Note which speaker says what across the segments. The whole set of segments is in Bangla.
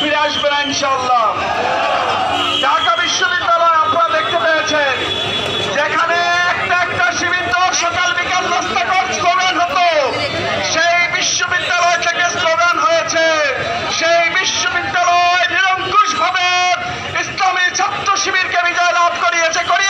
Speaker 1: ফিরে আসবে না ইনশাল্লাহ ঢাকা বিশ্ববিদ্যালয় আপনারা দেখতে পেয়েছেন, যেখানে একটা একটা সীমিত সকাল বিকাল রাস্তা স্লোগান হতো। সেই বিশ্ববিদ্যালয় থেকে স্লোগান হয়েছে, সেই বিশ্ববিদ্যালয় নিরঙ্কুশ ভাবে ইসলামী ছাত্র শিবিরকে বিজয় লাভ করিয়েছে করিয়ে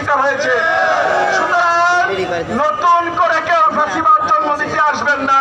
Speaker 1: শিকার হয়েছে। নতুন করে কেউ ফাঁসিবার জন্ম দিতে আসবেন না।